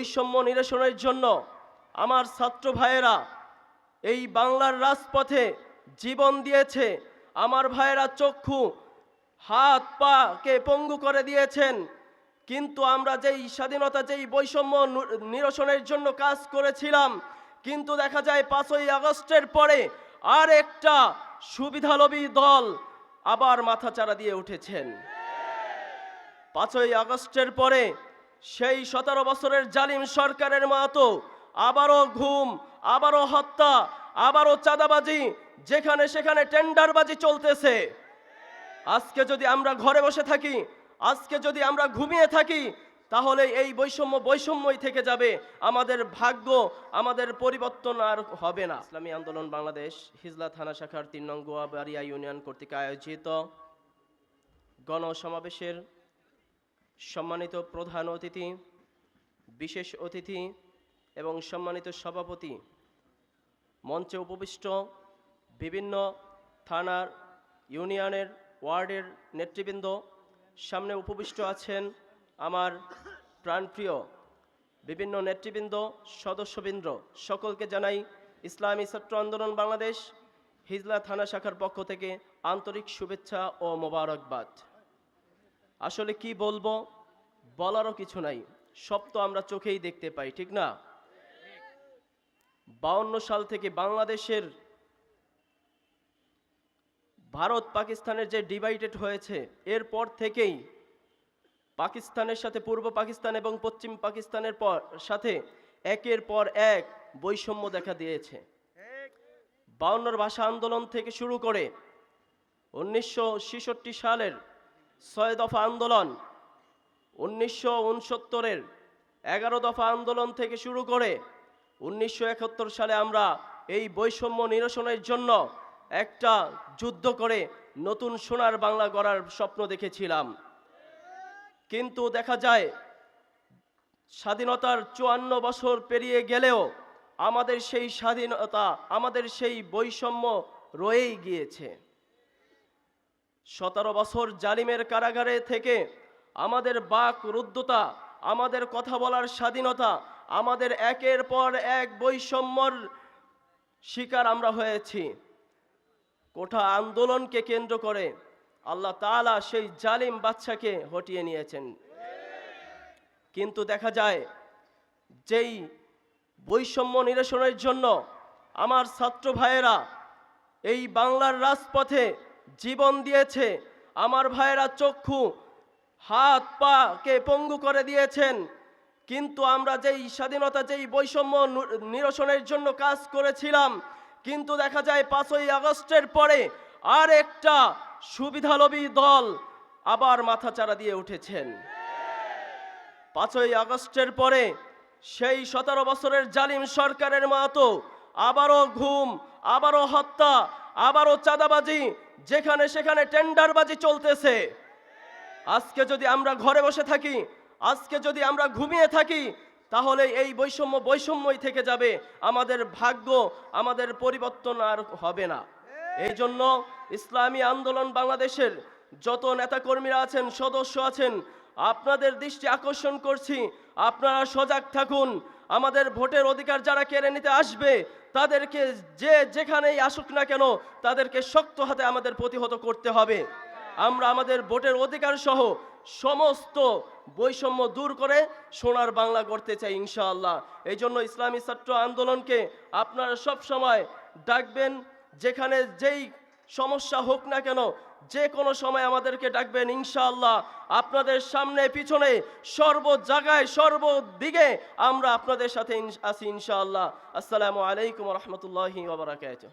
বৈষম্য নিরসনের জন্য আমার ছাত্র ভাইয়েরা এই বাংলার রাজপথে জীবন দিয়েছে। আমার ভাইয়েরা চক্ষু, হাত পা কে পঙ্গু করে দিয়েছেন। কিন্তু আমরা যেই স্বাধীনতা, যেই বৈষম্য নিরসনের জন্য কাজ করেছিলাম, কিন্তু দেখা যায় পাঁচই আগস্টের পরে আর একটা সুবিধালোভী দল আবার মাথাচাড়া দিয়ে উঠেছেন। পাঁচই আগস্টের পরে সেই সতেরো বছরের জালিম সরকারের মতো আবারও ঘুম, আবারও হত্যা, আবারও চাঁদাবাজি, যেখানে সেখানে টেন্ডারবাজি চলতেছে। আজকে যদি আমরা ঘরে বসে থাকি, আজকে যদি আমরা ঘুমিয়ে থাকি, তাহলে এই বৈষম্য বৈষম্যই থেকে যাবে। আমাদের ভাগ্য, আমাদের পরিবর্তন আর হবে না। ইসলামী আন্দোলন বাংলাদেশ হিজলা থানা শাখার তিন নং গোয়াবাড়িয়া ইউনিয়ন কর্তৃক আয়োজিত গণসমাবেশের সম্মানিত প্রধান অতিথি, বিশেষ অতিথি এবং সম্মানিত সভাপতি, মঞ্চে উপবিষ্ট বিভিন্ন থানার ইউনিয়নের ওয়ার্ডের নেতৃবৃন্দ, সামনে উপবিষ্ট আছেন আমার প্রাণপ্রিয় বিভিন্ন নেতৃবৃন্দ, সদস্যবৃন্দ। সকলকে জানাই ইসলামী ছাত্র আন্দোলন বাংলাদেশ, হিজলা থানা শাখার পক্ষ থেকে আন্তরিক শুভেচ্ছা ও মোবারকবাদ। আসলে কি বলব? বলারও কিছু নাই। সব তো আমরা চোখেই দেখতে পাই, ঠিক না? বাউন্ন সাল থেকে বাংলাদেশের ভারত পাকিস্তানের যে ডিভাইডেড হয়েছে, এরপর থেকেই পাকিস্তানের সাথে পূর্ব পাকিস্তান এবং পশ্চিম পাকিস্তানের পর সাথে একের পর এক বৈষম্য দেখা দিয়েছে। বাউন্নর ভাষা আন্দোলন থেকে শুরু করে উনিশশো ছেষট্টি সালের ছয় দফা আন্দোলন উনিশশো উনসত্তরের এগারো দফা আন্দোলন থেকে শুরু করে উনিশশো একাত্তর সালে আমরা এই বৈষম্য নিরসনের জন্য একটা যুদ্ধ করে নতুন সোনার বাংলা গড়ার স্বপ্ন দেখেছিলাম। কিন্তু দেখা যায়, স্বাধীনতার চুয়ান্ন বছর পেরিয়ে গেলেও আমাদের সেই স্বাধীনতা, আমাদের সেই বৈষম্য রয়েই গিয়েছে। সতেরো বছর জালিমের কারাগারে থেকে আমাদের বাক রুদ্ধতা, আমাদের কথা বলার স্বাধীনতা, আমাদের একের পর এক বৈষম্যর শিকার আমরা হয়েছি। কোঠা আন্দোলনকে কেন্দ্র করে আল্লাহ তাআলা সেই জালিম বাচ্চাকে হটিয়ে নিয়েছেন। কিন্তু দেখা যায়, যেই বৈষম্য নিরসনের জন্য আমার ছাত্র ভাইয়েরা এই বাংলার রাজপথে জীবন দিয়েছে, আমার ভাইয়েরা চক্ষু হাত পা কে পঙ্গু করে দিয়েছেন। কিন্তু আমরা যেই স্বাধীনতা, যেই বৈষম্য নিরসনের জন্য কাজ করেছিলাম, কিন্তু দেখা যায় পাঁচই আগস্টের পরে আর একটা সুবিধালোভী দল আবার মাথাচাড়া দিয়ে উঠেছেন। পাঁচই আগস্টের পরে সেই সতেরো বছরের জালিম সরকারের মতো আবারও ঘুম, আবারও হত্যা, আবারও চাঁদাবাজি, যেখানে সেখানে টেন্ডারবাজি চলতেছে। আজকে যদি আমরা ঘরে বসে থাকি, আজকে যদি আমরা ঘুমিয়ে থাকি, তাহলে এই বৈষম্য বৈষম্যই থেকে যাবে। আমাদের ভাগ্য, আমাদের পরিবর্তন আর হবে না। এই জন্য ইসলামী আন্দোলন বাংলাদেশের যত নেতাকর্মীরা আছেন, সদস্য আছেন, আপনাদের দৃষ্টি আকর্ষণ করছি। আপনারা সজাগ থাকুন। আমাদের ভোটের অধিকার যারা কেড়ে নিতে আসবে, তাদেরকে যে যেখানেই আসুক না কেন, তাদেরকে শক্ত হাতে আমাদের প্রতিহত করতে হবে। আমরা আমাদের ভোটের অধিকার সহ সমস্ত বৈষম্য দূর করে সোনার বাংলা গড়তে চাই ইনশাআল্লাহ। এই জন্য ইসলামী ছাত্র আন্দোলনকে আপনারা সব সময় ডাকবেন, যেখানে যেই সমস্যা হোক না কেন, যে কোনো সময় আমাদেরকে ডাকবেন ইনশাআল্লাহ। আপনাদের সামনে, পিছনে, সর্ব জায়গায় সর্বদিকে আমরা আপনাদের সাথে আছি ইনশাআল্লাহ। আসসালামু আলাইকুম রহমতুল্লাহি ওবরাকাতুহ